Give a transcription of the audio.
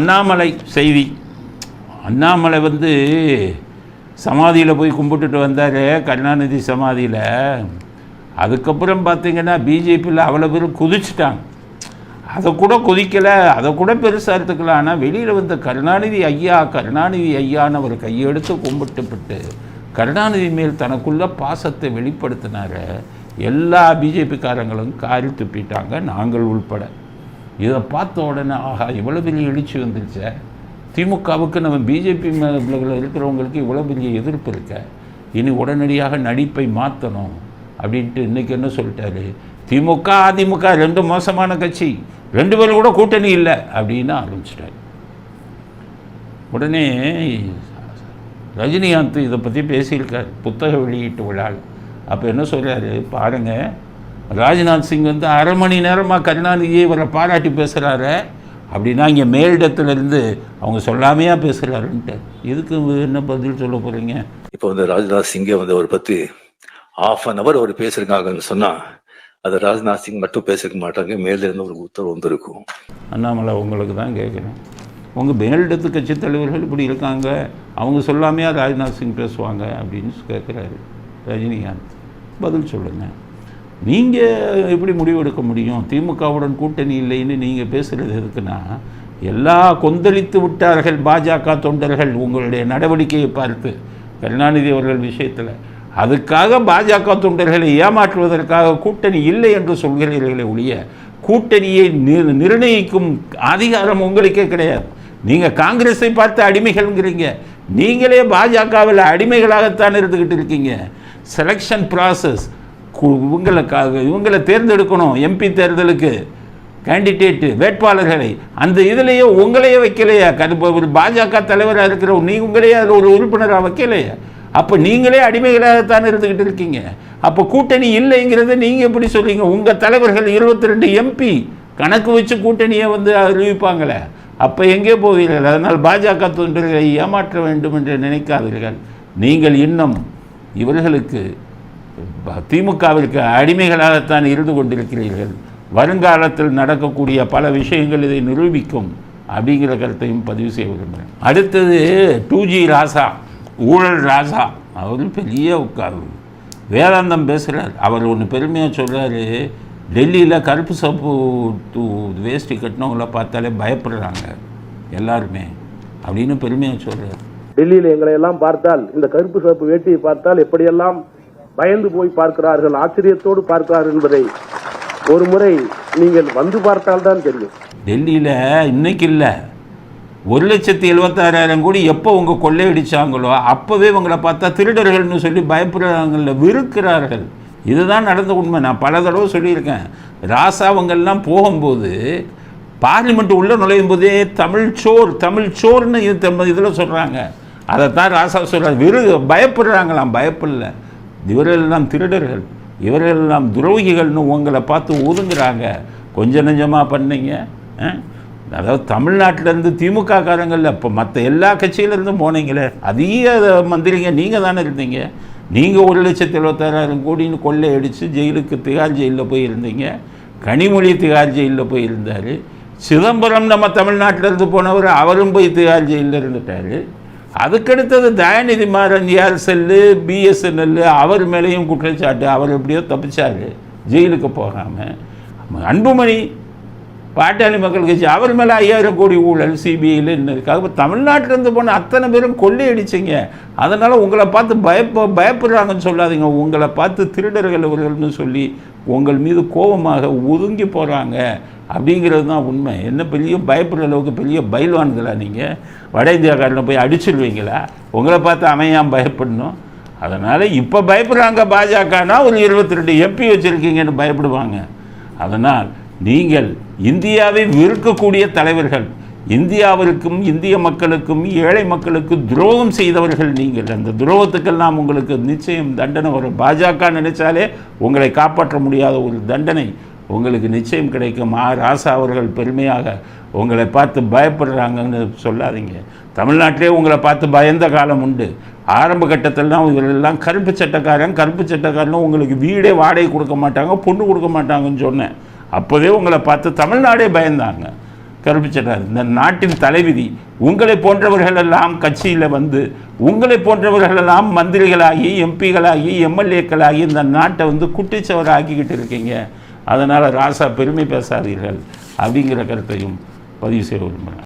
அண்ணாமலை செய்தி. அண்ணாமலை வந்து சமாதியில் போய் கும்பிட்டுட்டு வந்தார் கருணாநிதி சமாதியில். அதுக்கப்புறம் பார்த்தீங்கன்னா பிஜேபியில் அவ்வளோ பேரும் குதிச்சிட்டாங்க. அதை கூட குதிக்கலை அதை கூட பெருசாக எடுத்துக்கலாம் ஆனால் வெளியில் வந்த கருணாநிதி ஐயா கருணாநிதி ஐயான்னு அவர் கையெடுத்து கும்பிட்டுப்பட்டு கருணாநிதி மேல் தனக்குள்ள பாசத்தை வெளிப்படுத்தினார. எல்லா பிஜேபிக்காரங்களும் காரி துப்பிட்டாங்க நாங்கள் உள்பட. இதை பார்த்த உடனே ஆஹா இவ்வளோ பெரிய எழுச்சி வந்துருச்சே. திமுகவுக்கு நம்ம பிஜேபி இருக்கிறவங்களுக்கு இவ்வளோ பெரிய எதிர்ப்பு இருக்க. இனி உடனடியாக நடிப்பை மாற்றணும் அப்படின்ட்டு இன்றைக்கி என்ன சொல்லிட்டாரு? திமுக அதிமுக ரெண்டு மோசமான கட்சி. ரெண்டு பேரும் கூட கூட்டணி இல்லை. அப்படின்னு ஆரம்பிச்சிட்டாரு. உடனே ரஜினிகாந்த் இதை பற்றி பேசியிருக்கார். புத்தக வெளியீட்டு விழாவில். அப்போ என்ன சொல்கிறாரு பாருங்கள் ராஜ்நாத் சிங் வந்து அரை மணி நேரமாக கருணாநிதியை இவரை பாராட்டி பேசுகிறாரு அப்படின்னா இங்கே மேலிடத்துலேருந்து அவங்க சொல்லாமையா பேசுகிறாருன்ட்டு இதுக்கு என்ன பதில் சொல்ல போகிறீங்க இப்போ வந்து ராஜ்நாத் சிங்கை வந்து அவர் பத்தி ஆஃப் அன் அவர் அவர் பேசியிருக்காங்கன்னு சொன்னா அது ராஜ்நாத் சிங் மட்டும் பேசிருக்க மாட்டாங்க. மேல இருந்து ஒரு உத்தரவு வந்திருக்கும். அண்ணாமலை உங்களுக்கு தான் கேட்குறேன். உங்கள் மேலிடத்து கட்சி தலைவர்கள் இப்படி இருக்காங்க. அவங்க சொல்லாமையா ராஜ்நாத் சிங் பேசுவாங்க அப்படின்னு கேட்குறாரு ரஜினிகாந்த். பதில் சொல்லுங்கள் நீங்கள் எப்படி முடிவெடுக்க முடியும்? திமுகவுடன் கூட்டணி இல்லைன்னு நீங்கள் பேசுகிறது எதுக்குன்னா எல்லா கொந்தளித்து விட்டார்கள் பாஜக தொண்டர்கள் உங்களுடைய நடவடிக்கையை பார்த்து கருணாநிதி அவர்கள் விஷயத்தில். அதுக்காக பாஜக தொண்டர்களை ஏமாற்றுவதற்காக கூட்டணி இல்லை என்று சொல்கிறீர்களே ஒழிய கூட்டணியை நி- நிர்ணயிக்கும் அதிகாரம் உங்களுக்கே கிடையாது. நீங்கள் காங்கிரஸை பார்த்து அடிமைகள்ங்கிறீங்க. நீங்களே பாஜகவில் அடிமைகளாகத்தான் இருந்துக்கிட்டு இருக்கீங்க. செலெக்ஷன் ப்ராசஸ் இவங்களுக்காக இவங்களை தேர்ந்தெடுக்கணும் எம்பி தேர்தலுக்கு கேண்டிடேட்டு வேட்பாளர்களை. அந்த இதுலேயே உங்களையே வைக்கலையா? கருப்பு ஒரு பாஜக தலைவராக இருக்கிற நீ உங்களையே அதில் ஒரு உறுப்பினராக வைக்கலையா? அப்போ நீங்களே அடிமைகளாகத்தான் இருந்துக்கிட்டு இருக்கீங்க. அப்போ கூட்டணி இல்லைங்கிறத நீங்கள் எப்படி சொல்றீங்க? உங்கள் தலைவர்கள் இருபத்தி ரெண்டு எம்பி கணக்கு வச்சு கூட்டணியை வந்து அறிவிப்பாங்களே. அப்போ எங்கே போவீர்கள்? அதனால் பாஜக தொண்டர்களை ஏமாற்ற வேண்டும் என்று நினைக்காதீர்கள். நீங்கள் இன்னும் இவர்களுக்கு திமுகவிற்கு அடிமைகளாகத்தான் இருந்து கொண்டிருக்கிறீர்கள். வருங்காலத்தில் நடக்கக்கூடிய பல விஷயங்கள் இதை நிரூபிக்கும் அப்படிங்கிற கருத்தையும் பதிவு செய்ய விரும்புகிறேன். அடுத்தது டூ ஜி ராசா ஊழல் ராசா. அவர் பெரிய உக்கா- வேதாந்தம் பேசுகிறார் அவர் ஒன்று பெருமையாக சொல்கிறாரு டெல்லியில் கருப்பு சோப்பு தூ வேஷ்டி கட்டினவங்கள பார்த்தாலே பயப்படுறாங்க எல்லாருமே அப்படின்னு பெருமையாக சொல்கிறார் டெல்லியில் எங்களை எல்லாம் பார்த்தால் இந்த கருப்பு சப்பு வேட்டியை பார்த்தால் எப்படியெல்லாம் பயந்து போய் பார்க்கிறார்கள் ஆச்சரியத்தோடு பார்க்கிறார்கள் என்பதை ஒரு முறை நீங்கள் வந்து பார்த்தால்தான் தெரியும். டெல்லியில் இன்னைக்கு இல்லை. ஒரு லட்சத்தி எழுபத்தாறாயிரம் கோடி எப்போ உங்க கொள்ளையடிச்சாங்களோ அப்போவே உங்களை பார்த்தா திருடர்கள்னு சொல்லி பயப்படுறாங்கல்ல விருக்கிறார்கள் இதுதான் நடந்த உண்மை. நான் பல தடவை சொல்லியிருக்கேன். ராசாவங்கள்லாம் போகும்போது பார்லிமெண்ட் உள்ளே நுழையும் போதே தமிழ் சோர் தமிழ் சோர்னு இது இதில் சொல்கிறாங்க அதைத்தான் ராசா சொல்கிறார் விரு பயப்படுறாங்களாம். பயப்படல. இவரெல்லாம் திருடர்கள். இவரெல்லாம் துரோகிகள்னு உங்களை பார்த்து ஒதுங்குறாங்க. கொஞ்சம் நெஞ்சமாக பண்ணீங்க ஆ? அதாவது தமிழ்நாட்டிலேருந்து திமுக காரங்களில் இப்போ மற்ற எல்லா கட்சியிலேருந்தும் போனீங்களே அதிக மந்திரிங்க நீங்கள் தானே இருந்தீங்க. நீங்கள் ஒரு லட்சத்தி எழுபத்தாறாயிரம் கோடின்னு கொள்ளை அடித்து ஜெயிலுக்கு திகார் ஜெயிலில் போயிருந்தீங்க. கனிமொழி திகார் ஜெயிலில் போயிருந்தார். சிதம்பரம் நம்ம தமிழ்நாட்டிலேருந்து போனவர் அவரும் போய் திகார் ஜெயிலில் இருந்துட்டார். அதுக்கடுத்தது தயாநிதி மாறன் ஏர்செல்லு பிஎஸ்என்எல் அவர் மேலேயும் குற்றச்சாட்டு. அவர் எப்படியோ தப்பிச்சார். ஜெயிலுக்கு போகாமல் அன்புமணி பாட்டாளி மக்கள் கட்சி அவர் மேலே ஐயாயிரம் கோடி ஊழல் சிபிஐயில் இன்னும் இப்போ தமிழ்நாட்டிலேருந்து போன அத்தனை பேரும் கொள்ளையடிச்சிங்க. அதனால் உங்களை பார்த்து பயப்ப பயப்படுறாங்கன்னு சொல்லாதீங்க. உங்களை பார்த்து திருடர்கள் இவர்கள்னு சொல்லி உங்கள் மீது கோபமாக ஒதுங்கி போகிறாங்க அப்படிங்கிறது தான் உண்மை. என்ன பெரிய பயப்படுற அளவுக்கு பெரிய பயில்வான்களா நீங்கள் வட இந்தியாக்காரில் போய் அடிச்சிடுவீங்களா? உங்களை பார்த்து அமையாம பயப்படணும்? அதனால் இப்போ பயப்படுறாங்க பாஜகனா ஒரு இருபத்தி ரெண்டு எம்பி வச்சுருக்கீங்கன்னு பயப்படுவாங்க. அதனால் நீங்கள் இந்தியாவை விற்கக்கூடிய தலைவர்கள் இந்தியாவிற்கும் இந்திய மக்களுக்கும் ஏழை மக்களுக்கும் துரோகம் செய்தவர்கள் நீங்கள். அந்த துரோகத்துக்கெல்லாம் உங்களுக்கு நிச்சயம் தண்டனை வரும். பாஜக நினைச்சாலே உங்களை காப்பாற்ற முடியாத ஒரு தண்டனை. உங்களுக்கு நிச்சயம் கிடைக்கும். ஆ ராசா அவர்கள் பெருமையாக உங்களை பார்த்து பயப்படுறாங்கன்னு சொல்லாதீங்க. தமிழ்நாட்டிலே உங்களை பார்த்து பயந்த காலம் உண்டு. ஆரம்ப கட்டத்திலாம் இவரெல்லாம் கருப்பு சட்டக்காரன் கருப்பு சட்டக்காரன் உங்களுக்கு வீடே வாடகை கொடுக்க மாட்டாங்க பொண்ணு கொடுக்க மாட்டாங்கன்னு சொன்னேன். அப்போதே உங்களை பார்த்து தமிழ்நாடே பயந்தாங்க. கருப்பு கற்பிச்சிட்டார் இந்த நாட்டின் தலைவிதி உங்களை போன்றவர்கள் எல்லாம் கட்சியில் வந்து உங்களை போன்றவர்கள் எல்லாம் மந்திரிகளாகி எம்பிகளாகி எம்எல்ஏக்களாகி இந்த நாட்டை வந்து குட்டிச்சவர் ஆக்கிக்கிட்டு இருக்கீங்க. அதனால் ராசா பெருமை பேசாதீர்கள் அப்படிங்கிற கருத்தையும் பதிவு செய்ய விரும்புகிறேன்